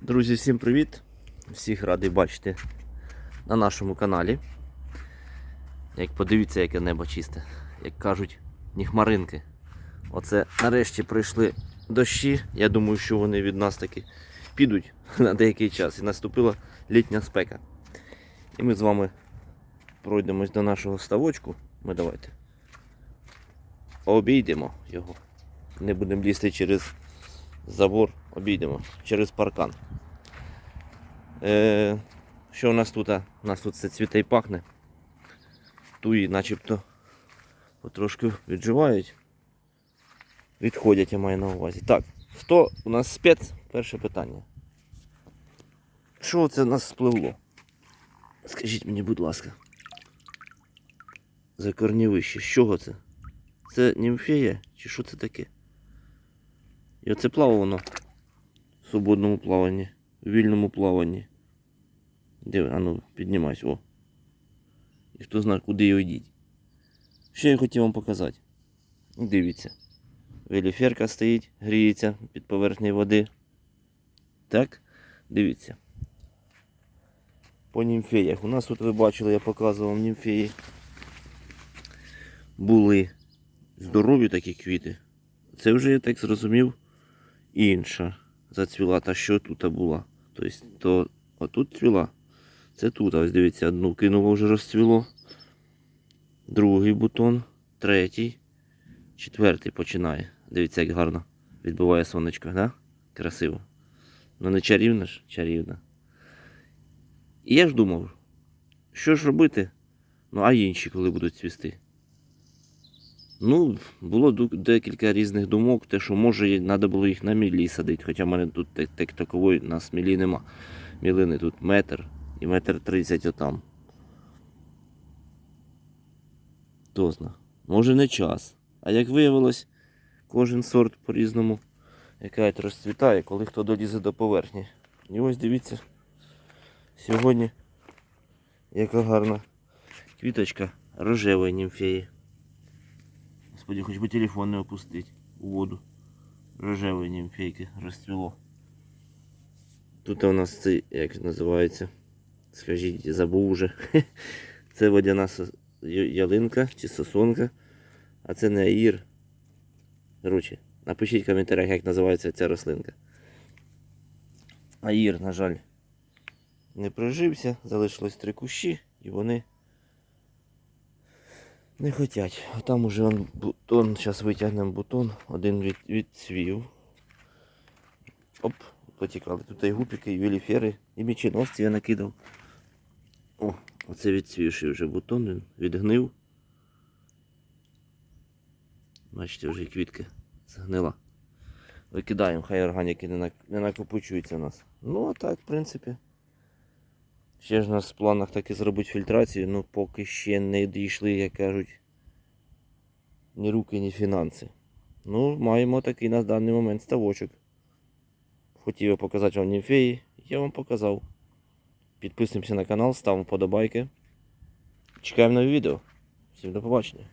Друзі, всім привіт! Всіх радий бачити на нашому каналі. Як подивіться, яке небо чисте. Як кажуть, ні хмаринки. Оце нарешті прийшли дощі. Я думаю, що вони від нас таки підуть на деякий час. І наступила літня спека. І ми з вами пройдемось до нашого ставочку. Ми давайте обійдемо його. Не будемо лізти через забор, обійдемо через паркан. Е, що у нас тут? У нас тут все цвіте і пахне. Туї начебто потрошки відживають. Відходять, я маю на увазі. Так, хто у нас спец? Перше питання. Що це у нас спливло? Скажіть мені, будь ласка. За корнівище. З чого це? Це німфея? Чи що це таке? І оце плавало воно в свободному плаванні, в вільному плаванні. Де, а ну, піднімайся, о. І хто знає, куди його йдіть. Що я хотів вам показати? Дивіться. Веліферка стоїть, гріється під поверхнею води. Так, дивіться. По німфеях. У нас тут ви бачили, я показував німфеї. Були здорові такі квіти. Це вже, я так зрозумів, інша зацвіла, та що тут була. Тобто, то отут цвіла. Це тут, ось дивіться, одну кинуло вже розцвіло. Другий бутон, третій, четвертий починає. Дивіться, як гарно відбиває сонечко, да? Красиво. Ну не чарівна ж, чарівна. І я ж думав, що ж робити? Ну, а інші, коли будуть цвісти. Ну, було декілька різних думок, те, що може треба було їх на мілі садити, хоча в мене тут так, так такової на смілі нема. Мілини тут метр і метр тридцять отам. Хто зна. Може не час. А як виявилось, кожен сорт по-різному якась розцвітає, коли хто долізе до поверхні. І ось дивіться, сьогодні яка гарна квіточка рожевої німфеї. Господи, хоч би телефон не опустить у воду. Рожевої німфейки розцвіло. Тут у нас це, як називається, скажіть, забув уже. Це водяна ялинка чи сосонка, а це не аїр. Коротше, напишіть в коментарях, як називається ця рослинка. Аїр, на жаль, не прожився, залишилось три кущі і вони не хотять. А там уже он бутон, зараз витягнемо бутон, один від, відцвів. Оп, потікали. Тут і гупіки, і віліфери, і міченосці я накидав. О, оце відцвівший вже бутон, він відгнив. Бачите, вже і квітка згнила. Викидаємо, хай органіки не накопичуються у нас. Ну, а так, в принципі. Ще ж у нас в планах таки зробити фільтрацію, ну поки ще не дійшли, як кажуть, ні руки, ні фінанси. Ну, маємо такий на даний момент ставочок. Хотів я показати вам німфеї, я вам показав. Підписуємося на канал, ставимо вподобайки. Чекаємо нові відео. Всім до побачення.